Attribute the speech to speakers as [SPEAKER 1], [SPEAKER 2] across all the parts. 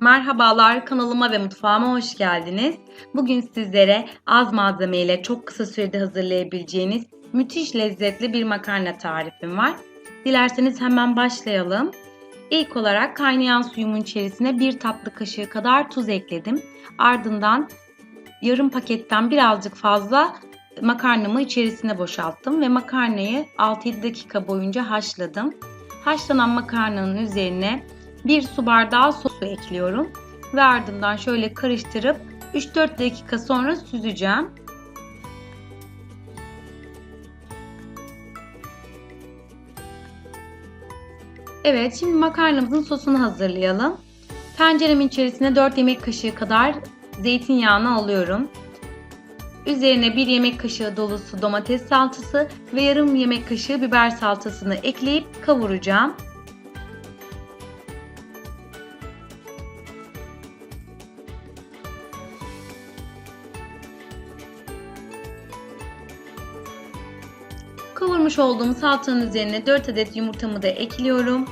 [SPEAKER 1] Merhabalar, kanalıma ve mutfağıma hoş geldiniz. Bugün sizlere az malzemeyle çok kısa sürede hazırlayabileceğiniz müthiş lezzetli bir makarna tarifim var. Dilerseniz hemen başlayalım. İlk olarak kaynayan suyumun içerisine bir tatlı kaşığı kadar tuz ekledim. Ardından yarım paketten birazcık fazla makarnamı içerisine boşalttım ve makarnayı 6-7 dakika boyunca haşladım. Haşlanan makarnanın üzerine bir su bardağı sosu ekliyorum ve ardından şöyle karıştırıp 3-4 dakika sonra süzeceğim. Evet, şimdi makarnamızın sosunu hazırlayalım. Tenceremin içerisine 4 yemek kaşığı kadar zeytinyağını alıyorum. Üzerine 1 yemek kaşığı dolusu domates salçası ve yarım yemek kaşığı biber salçasını ekleyip kavuracağım. Kavurmuş olduğum salçanın üzerine 4 adet yumurtamı da ekliyorum.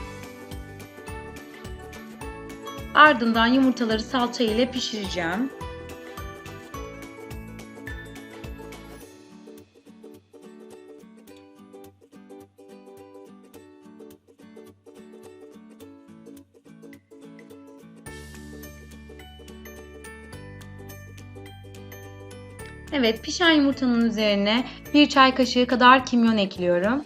[SPEAKER 1] Ardından yumurtaları salça ile pişireceğim. Evet, pişen yumurtanın üzerine bir çay kaşığı kadar kimyon ekliyorum.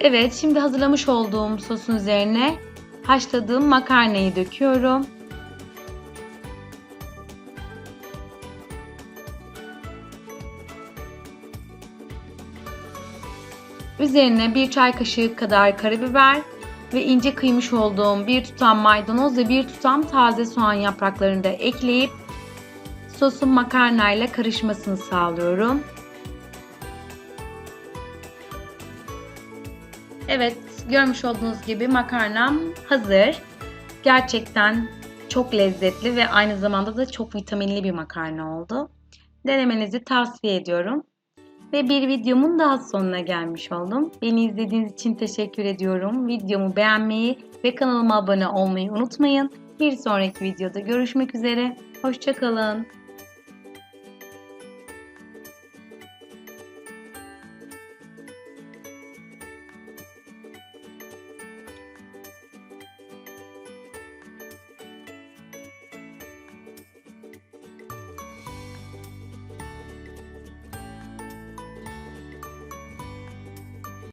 [SPEAKER 1] Evet, şimdi hazırlamış olduğum sosun üzerine haşladığım makarnayı döküyorum. Üzerine bir çay kaşığı kadar karabiber ve ince kıymış olduğum bir tutam maydanoz ve bir tutam taze soğan yapraklarını da ekleyip sosun makarnayla karışmasını sağlıyorum. Evet, görmüş olduğunuz gibi makarnam hazır. Gerçekten çok lezzetli ve aynı zamanda da çok vitaminli bir makarna oldu. Denemenizi tavsiye ediyorum. Ve bir videomun daha sonuna gelmiş oldum. Beni izlediğiniz için teşekkür ediyorum. Videomu beğenmeyi ve kanalıma abone olmayı unutmayın. Bir sonraki videoda görüşmek üzere. Hoşçakalın.